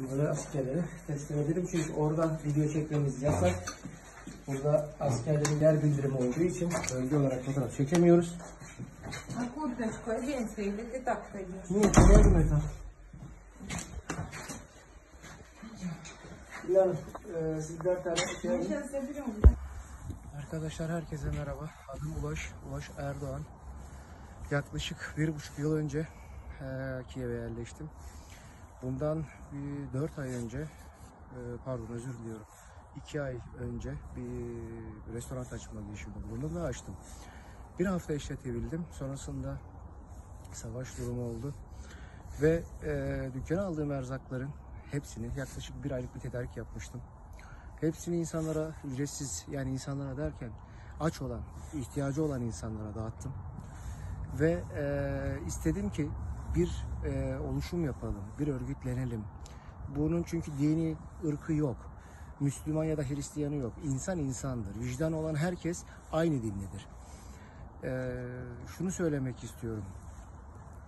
bunları askerlere teslim edelim. Çünkü orada video çekmemiz yasak. Burada askerlerin yer bildirimi olduğu için bölge olarak fotoğraf çekemiyoruz. Ma kurdeczko, więcej, będzie tak będzie. Nie, kolaymy to. İlan, sizler Arkadaşlar herkese merhaba. Adım Ulaş, Ulaş Erdoğan. Yaklaşık bir buçuk yıl önce e, Kiev'e yerleştim. Bundan bir dört ay önce, e, pardon özür diliyorum, iki ay önce bir restoran açma girişiminde bulundum ve açtım. Bir hafta işletebildim. Sonrasında savaş durumu oldu. Ve e, dükkana aldığım erzakların hepsini yaklaşık bir aylık bir tedarik yapmıştım. Hepsini insanlara ücretsiz yani insanlara derken aç olan, ihtiyacı olan insanlara dağıttım. Ve e, istedim ki bir e, oluşum yapalım, bir örgütlenelim. Bunun çünkü dini, ırkı yok. Müslüman ya da Hristiyanı yok. İnsan insandır. Vicdan olan herkes aynı dinlidir. E, şunu söylemek istiyorum.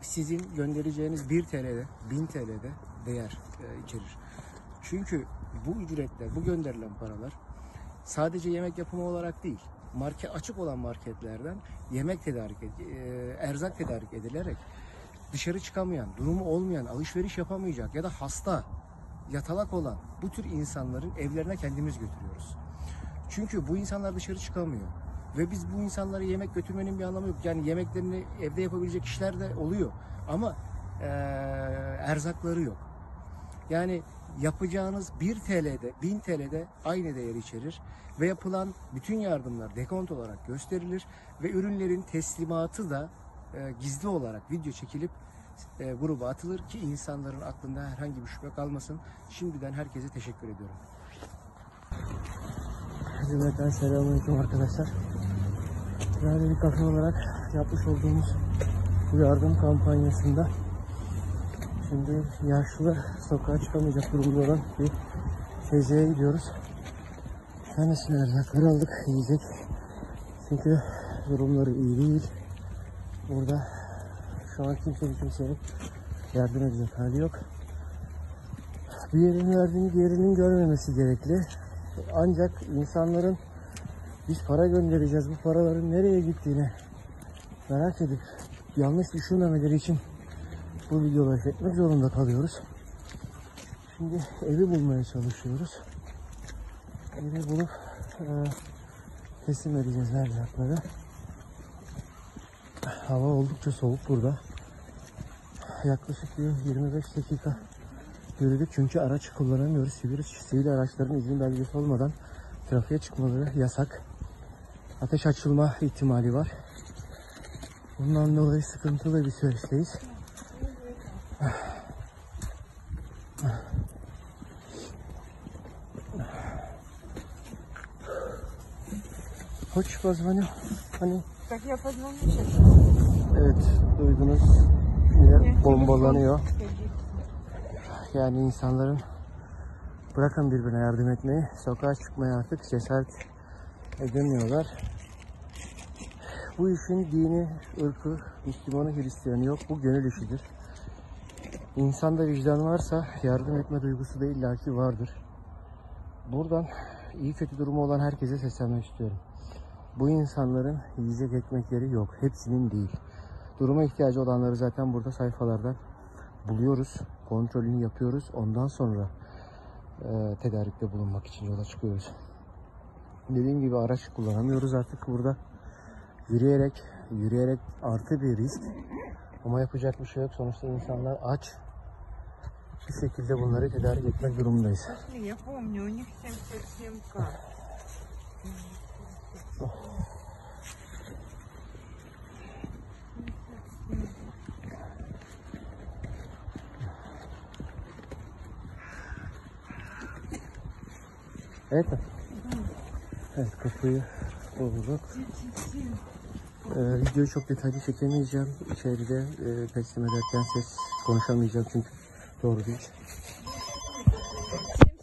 Sizin göndereceğiniz 1 TL'de, 1000 TL'de değer e, içerir. Çünkü bu ücretler, bu gönderilen paralar sadece yemek yapımı olarak değil, market açık olan marketlerden yemek tedarik, ed- e, erzak tedarik edilerek dışarı çıkamayan, durumu olmayan, alışveriş yapamayacak ya da hasta, yatalak olan bu tür insanların evlerine kendimiz götürüyoruz. Çünkü bu insanlar dışarı çıkamıyor. Ve biz bu insanlara yemek götürmenin bir anlamı yok. Yani yemeklerini evde yapabilecek kişiler de oluyor. Ama eee, erzakları yok. Yani yapacağınız 1 TL'de, 1000 TL'de aynı değer içerir ve yapılan bütün yardımlar dekont olarak gösterilir ve ürünlerin teslimatı da e, gizli olarak video çekilip e, gruba atılır ki insanların aklında herhangi bir şüphe kalmasın. Şimdiden herkese teşekkür ediyorum. Cümleten selamünaleyküm arkadaşlar. Yani bir kafe olarak yapmış olduğumuz bu yardım kampanyasında Şimdi yaşlı sokağa çıkamayacak durumda olan bir teyzeye gidiyoruz. Kendisine erzaklar aldık yiyecek. Çünkü durumları iyi değil. Burada şu an kimse kimsenin yardım edecek hali yok. Bir yerin verdiğini diğerinin görmemesi gerekli. Ancak insanların biz para göndereceğiz bu paraların nereye gittiğini merak edip yanlış düşünmemeleri için bu videoları çekmek zorunda kalıyoruz. Şimdi evi bulmaya çalışıyoruz. Evi bulup e, teslim edeceğiz erzakları. Hava oldukça soğuk burada. Yaklaşık bir 25 dakika yürüdük çünkü araç kullanamıyoruz. Sivil, sivil araçların izin belgesi olmadan trafiğe çıkmaları yasak. Ateş açılma ihtimali var. Bundan dolayı sıkıntılı bir süreçteyiz. Hoş позвоню. Hani Так я позвоню сейчас. evet duydunuz yine bombalanıyor. Yani insanların bırakın birbirine yardım etmeyi, sokağa çıkmaya artık cesaret edemiyorlar. Bu işin dini, ırkı, Müslümanı, Hristiyanı yok. Bu gönül işidir. İnsanda vicdan varsa yardım etme duygusu da illaki vardır. Buradan iyi kötü durumu olan herkese seslenmek istiyorum. Bu insanların yiyecek ekmekleri yok. Hepsinin değil. Duruma ihtiyacı olanları zaten burada sayfalarda buluyoruz. Kontrolünü yapıyoruz. Ondan sonra e, tedarikte bulunmak için yola çıkıyoruz. Dediğim gibi araç kullanamıyoruz artık burada. Yürüyerek, yürüyerek artı bir risk. Ama yapacak bir şey yok. Sonuçta insanlar aç. Bir şekilde bunları tedarik etmek durumundayız. Oh. Них 77к. Evet. Kapıyı bulduk. Ee, videoyu çok detaylı çekemeyeceğim. İçeride e, teslim ederken ses konuşamayacağım çünkü doğru değil.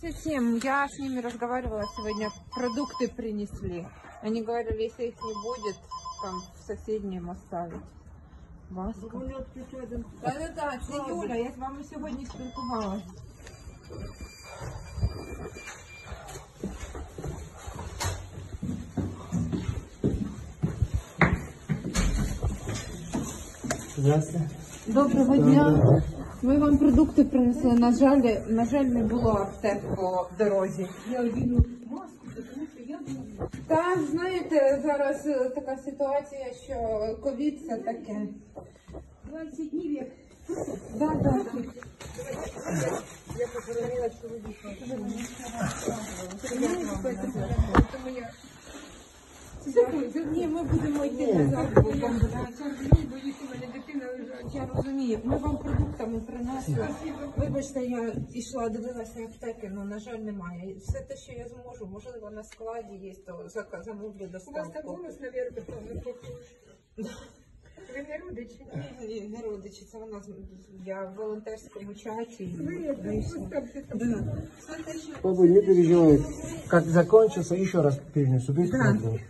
77. Я с ними разговаривала сегодня. Продукты принесли. Они говорили, если их не будет, там в соседнем оставить. Васька. Да-да-да, це Юля, я з вами сьогодні спілкувалася. Доброго дня. Ми вам продукти принесли. На жаль, на жаль, не було аптек по дорозі. Я одіну маску, тому що я думаю, Та знаєте, зараз е, така ситуація, що ковід це таке. 20 днів як Да, да, да. я позвонила чоловіку. Тому я Ні, ми будемо йти назад. лежать. Я розумію, ми вам продуктами принесли. Вибачте, я йшла, дивилася аптеки, але, на жаль, немає. Все те, що я зможу, можливо, на складі є, то зак- замовлю У вас так доставку. голос, навірно, не похож. Ви не родичі? Ні, не родичі, це вона з- я в волонтерському чаті. Ви як поставте там. Да. Все те, що Бабуль, не переживай. Как закончится, еще раз перенесу. Без Да. проблем.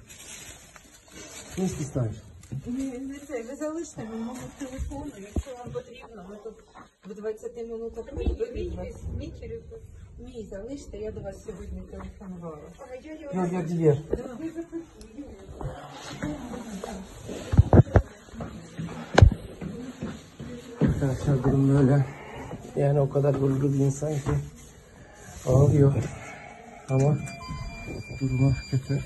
Не стесняйся. Ні, не це. Ви залиште мій номер телефону, якщо вам потрібно. Ми тут в 20 минутах вивіз вас. Мій телефон. Мій залиште, я до вас сьогодні телефонувала. А я його Я, я тебе. Arkadaşlar durum böyle. Yani o kadar gururlu bir insan ki ağlıyor. Ama durumu kötü.